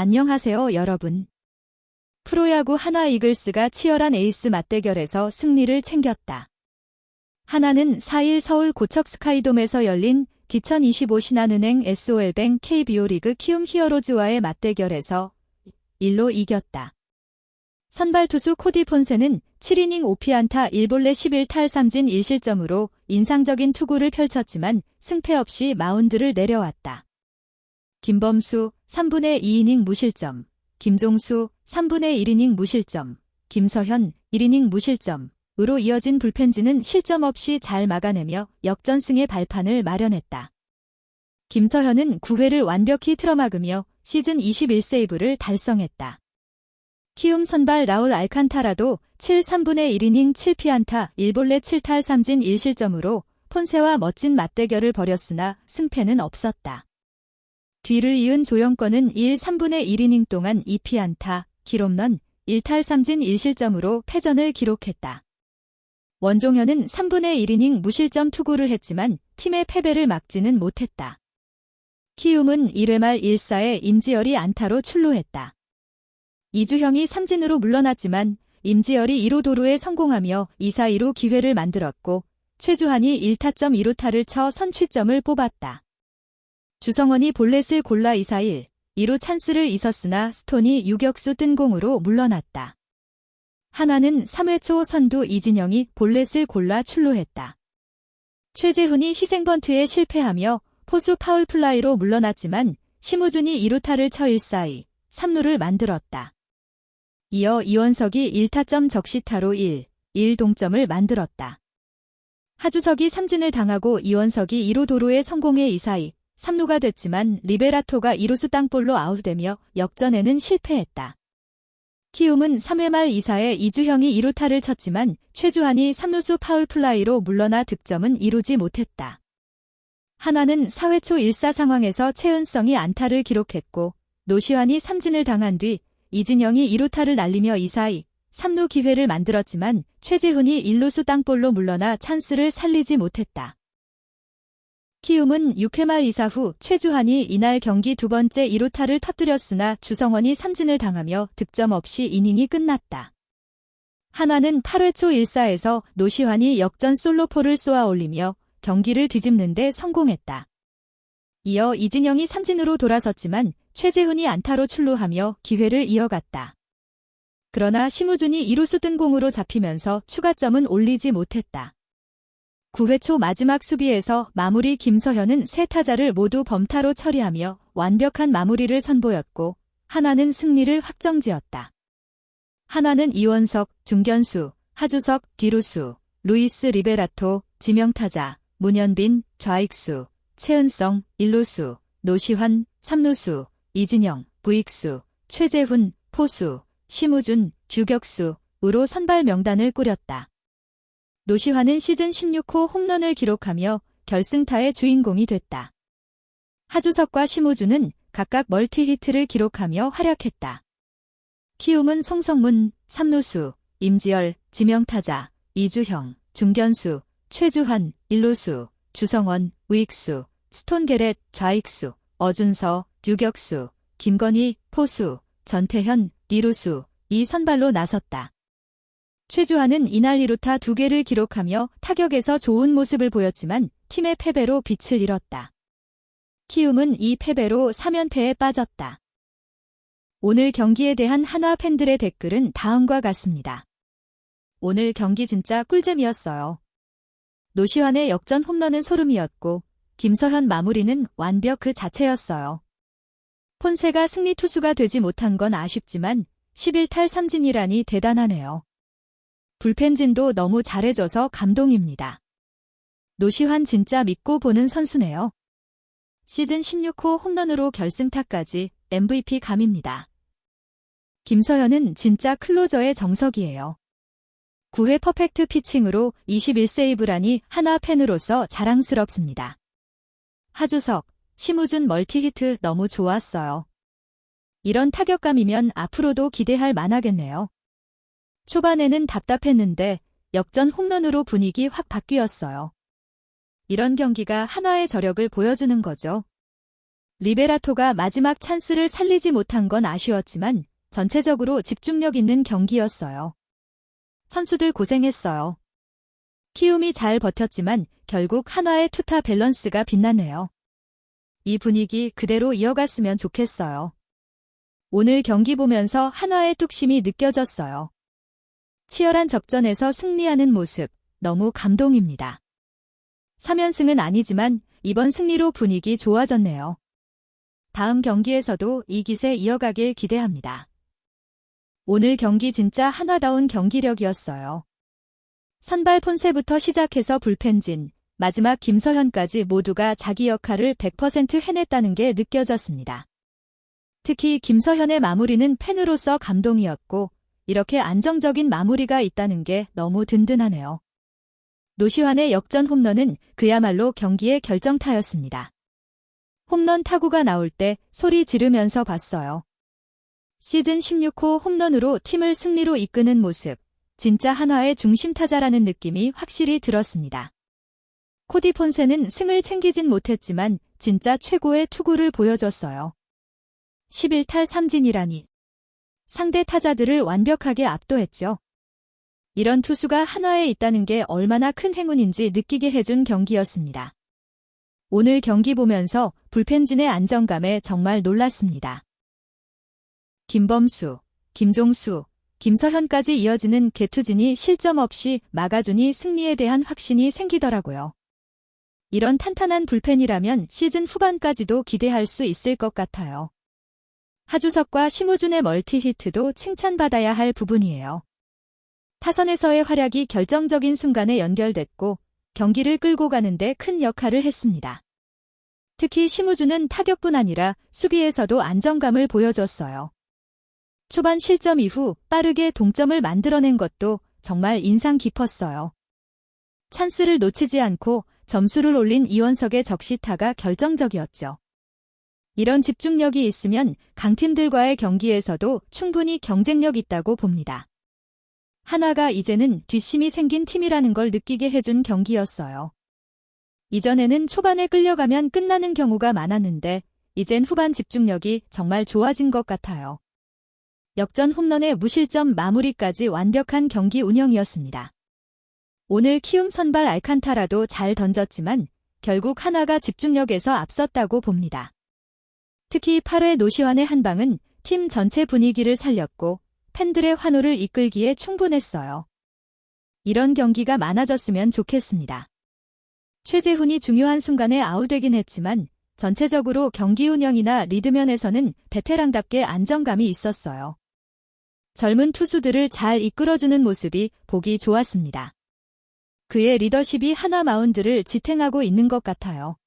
안녕하세요, 여러분. 프로야구 하나 이글스가 치열한 에이스 맞대결에서 승리를 챙겼다. 하나는 4일 서울 고척 스카이돔에서 열린 2025 신한은행 SOL뱅 KBO 리그 키움 히어로즈와의 맞대결에서 1로 이겼다. 선발 투수 코디 폰세는 7이닝 5피안타 1볼레 11탈 3진 1실점으로 인상적인 투구를 펼쳤지만 승패 없이 마운드를 내려왔다. 김범수 3분의 2이닝 무실점, 김종수 3분의 1이닝 무실점, 김서현 1이닝 무실점 으로 이어진 불펜진은 실점 없이 잘 막아내며 역전승의 발판을 마련했다. 김서현은 9회를 완벽히 틀어막으며 시즌 21세이브를 달성했다. 키움 선발 라울 알칸타라도 7 3분의 1이닝 7피안타 1볼레 7탈 3진 1실점으로 폰세와 멋진 맞대결을 벌였으나 승패는 없었다. 뒤를 이은 조영권은 1 3분의 1이닝 동안 2피 안타, 기롬런 1탈 3진 1실점으로 패전을 기록했다. 원종현은 3분의 1이닝 무실점 투구를 했지만 팀의 패배를 막지는 못했다. 키움은 1회 말 1사에 임지열이 안타로 출루했다. 이주형이 삼진으로 물러났지만 임지열이 1호 도루에 성공하며 2사 2루 기회를 만들었고 최주환이 1타점 2루타를 쳐 선취점을 뽑았다. 주성원이 볼넷을 골라 2사 1, 2루 찬스를 있었으나 스톤이 유격수 뜬 공으로 물러났다. 한화는 3회 초 선두 이진영이 볼넷을 골라 출루했다. 최재훈이 희생번트에 실패하며 포수 파울 플라이로 물러났지만 심우준이 2루타를 쳐 1사이 3루를 만들었다. 이어 이원석이 1타점 적시타로 1, 1 동점을 만들었다. 하주석이 삼진을 당하고 이원석이 2루 도루에 성공해 2사이 3루가 됐지만 리베라토가 2루수 땅볼로 아웃되며 역전에는 실패했다. 키움은 3회 말 2사에 이주형이 2루타를 쳤지만 최주환이 3루수 파울 플라이로 물러나 득점은 이루지 못했다. 하나는 4회 초 1사 상황에서 최은성이 안타를 기록했고 노시환이 삼진을 당한 뒤 이진영이 2루타를 날리며 2사이 3루 기회를 만들었지만 최재훈이 1루수 땅볼로 물러나 찬스를 살리지 못했다. 키움은 6회 말 2사 후 최주환이 이날 경기 두 번째 2루타를 터뜨렸으나 주성원이 삼진을 당하며 득점 없이 이닝이 끝났다. 한화는 8회 초 1사에서 노시환이 역전 솔로포를 쏘아 올리며 경기를 뒤집는데 성공했다. 이어 이진영이 삼진으로 돌아섰지만 최재훈이 안타로 출루하며 기회를 이어갔다. 그러나 심우준이 2루수 뜬 공으로 잡히면서 추가점은 올리지 못했다. 9회 초 마지막 수비에서 마무리 김서현은 세 타자를 모두 범타로 처리하며 완벽한 마무리를 선보였고 하나는 승리를 확정지었다. 하나는 이원석, 중견수, 하주석, 기루수, 루이스 리베라토, 지명타자, 문현빈, 좌익수, 최은성, 일루수, 노시환, 삼루수, 이진영, 부익수, 최재훈, 포수, 심우준, 규격수으로 선발 명단을 꾸렸다. 노시환은 시즌 16호 홈런을 기록하며 결승타의 주인공이 됐다. 하주석과 심우준은 각각 멀티히트를 기록하며 활약했다. 키움은 송성문, 삼루수, 임지열, 지명타자, 이주형, 중견수, 최주환, 일루수, 주성원, 우익수, 스톤게렛, 좌익수, 어준서, 유격수, 김건희, 포수, 전태현, 이루수, 이 선발로 나섰다. 최주환은 이날 2루타 2개를 기록하며 타격에서 좋은 모습을 보였지만 팀의 패배로 빛을 잃었다. 키움은 이 패배로 3연패에 빠졌다. 오늘 경기에 대한 한화 팬들의 댓글은 다음과 같습니다. 오늘 경기 진짜 꿀잼이었어요. 노시환의 역전 홈런은 소름이었고 김서현 마무리는 완벽 그 자체였어요. 폰세가 승리 투수가 되지 못한 건 아쉽지만 11탈 3진이라니 대단하네요. 불펜진도 너무 잘해줘서 감동입니다. 노시환 진짜 믿고 보는 선수네요. 시즌 16호 홈런으로 결승타까지 MVP 감입니다. 김서현은 진짜 클로저의 정석이에요. 9회 퍼펙트 피칭으로 21세이브라니 하나 팬으로서 자랑스럽습니다. 하주석, 심우준 멀티히트 너무 좋았어요. 이런 타격감이면 앞으로도 기대할 만하겠네요. 초반에는 답답했는데 역전 홈런으로 분위기 확 바뀌었어요. 이런 경기가 한화의 저력을 보여주는 거죠. 리베라토가 마지막 찬스를 살리지 못한 건 아쉬웠지만 전체적으로 집중력 있는 경기였어요. 선수들 고생했어요. 키움이 잘 버텼지만 결국 한화의 투타 밸런스가 빛나네요. 이 분위기 그대로 이어갔으면 좋겠어요. 오늘 경기 보면서 한화의 뚝심이 느껴졌어요. 치열한 접전에서 승리하는 모습 너무 감동입니다. 3연승은 아니지만 이번 승리로 분위기 좋아졌네요. 다음 경기에서도 이 기세 이어가길 기대합니다. 오늘 경기 진짜 한화다운 경기력이었어요. 선발 폰세부터 시작해서 불펜진, 마지막 김서현까지 모두가 자기 역할을 100% 해냈다는 게 느껴졌습니다. 특히 김서현의 마무리는 팬으로서 감동이었고, 이렇게 안정적인 마무리가 있다는 게 너무 든든하네요. 노시환의 역전 홈런은 그야말로 경기의 결정타였습니다. 홈런 타구가 나올 때 소리 지르면서 봤어요. 시즌 16호 홈런으로 팀을 승리로 이끄는 모습, 진짜 한화의 중심타자라는 느낌이 확실히 들었습니다. 코디 폰세는 승을 챙기진 못했지만 진짜 최고의 투구를 보여줬어요. 11탈 3진이라니. 상대 타자들을 완벽하게 압도했죠. 이런 투수가 한화에 있다는 게 얼마나 큰 행운인지 느끼게 해준 경기였습니다. 오늘 경기 보면서 불펜진의 안정감에 정말 놀랐습니다. 김범수, 김종수, 김서현까지 이어지는 개투진이 실점 없이 막아주니 승리에 대한 확신이 생기더라고요. 이런 탄탄한 불펜이라면 시즌 후반까지도 기대할 수 있을 것 같아요. 하주석과 심우준의 멀티히트도 칭찬받아야 할 부분이에요. 타선에서의 활약이 결정적인 순간에 연결됐고 경기를 끌고 가는데 큰 역할을 했습니다. 특히 심우준은 타격뿐 아니라 수비에서도 안정감을 보여줬어요. 초반 실점 이후 빠르게 동점을 만들어낸 것도 정말 인상 깊었어요. 찬스를 놓치지 않고 점수를 올린 이원석의 적시타가 결정적이었죠. 이런 집중력이 있으면 강팀들과의 경기에서도 충분히 경쟁력 있다고 봅니다. 하나가 이제는 뒷심이 생긴 팀이라는 걸 느끼게 해준 경기였어요. 이전에는 초반에 끌려가면 끝나는 경우가 많았는데 이젠 후반 집중력이 정말 좋아진 것 같아요. 역전 홈런의 무실점 마무리까지 완벽한 경기 운영이었습니다. 오늘 키움 선발 알칸타라도 잘 던졌지만 결국 하나가 집중력에서 앞섰다고 봅니다. 특히 8회 노시환의 한 방은 팀 전체 분위기를 살렸고 팬들의 환호를 이끌기에 충분했어요. 이런 경기가 많아졌으면 좋겠습니다. 최재훈이 중요한 순간에 아웃되긴 했지만 전체적으로 경기 운영이나 리드면에서는 베테랑답게 안정감이 있었어요. 젊은 투수들을 잘 이끌어주는 모습이 보기 좋았습니다. 그의 리더십이 하나 마운드를 지탱하고 있는 것 같아요.